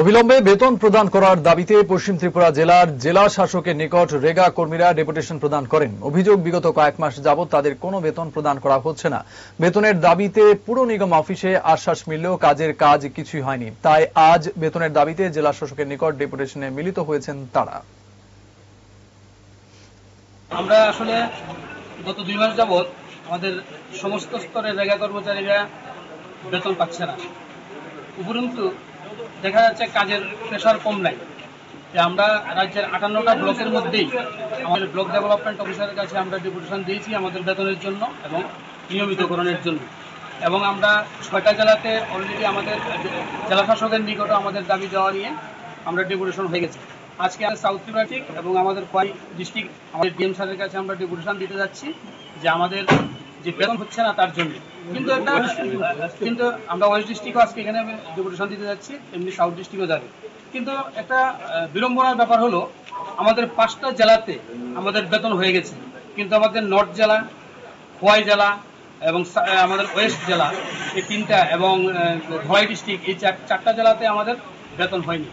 অবিলম্বে বেতন প্রদান করার দাবিতে পশ্চিম ত্রিপুরা জেলার জেলা শাসকের নিকট রেগা কর্মীরা ডেপুটেশন প্রদান করেন। অভিযোগ বিগত কয়েক মাস যাবৎ তাদের কোনো বেতন প্রদান করা হচ্ছে না। বেতনের দাবিতে পুর নিগম অফিসে আশ্বাস মিললেও কাজের কাজ কিছুই হয়নি। তাই আজ বেতনের দাবিতে জেলা শাসকের নিকট ডেপুটেশনে মিলিত হয়েছেন তারা। আমরা আসলে গত দুই মাস যাবৎ আমাদের সমস্ত স্তরের রেগা কর্মচারীরা বেতন পাচ্ছে না। উপরন্তু দেখা যাচ্ছে কাজের প্রেশার কম নাই। যে আমরা রাজ্যের আটান্নটা ব্লকের মধ্যেই আমাদের ব্লক ডেভেলপমেন্ট অফিসারের কাছে আমরা ডেপুটেশন দিয়েছি আমাদের বেতনের জন্য এবং নিয়মিতকরণের জন্য। এবং আমরা ছয়টা জেলাতে অলরেডি আমাদের জেলা শাসকের নিকটে আমাদের দাবি দেওয়া নিয়ে আমরা ডেপুটেশন হয়ে গেছে। আজকে আমাদের সাউথ ত্রিপুরাটিক এবং আমাদের খোয়াই ডিস্ট্রিক্ট আমাদের ডিএম স্যারের কাছে আমরা ডেপুটেশন দিতে যাচ্ছি যে আমাদের যে বেতন হচ্ছে না তার জন্য। কিন্তু একটা কিন্তু আমরা ওয়েস্ট ডিস্ট্রিক্টও আজকে এখানে ডেপুটেশন দিতে যাচ্ছি, এমনি সাউথ ডিস্ট্রিক্টও যাবে কিন্তু একটা বিড়ম্বনার ব্যাপার হলো, আমাদের পাঁচটা জেলাতে আমাদের বেতন হয়ে গেছে। কিন্তু আমাদের নর্থ জেলা, খোয়াই জেলা এবং আমাদের ওয়েস্ট জেলা, এই তিনটা এবং ধলাই ডিস্ট্রিক্ট, এই চার- চারটা জেলাতে আমাদের বেতন হয়নি।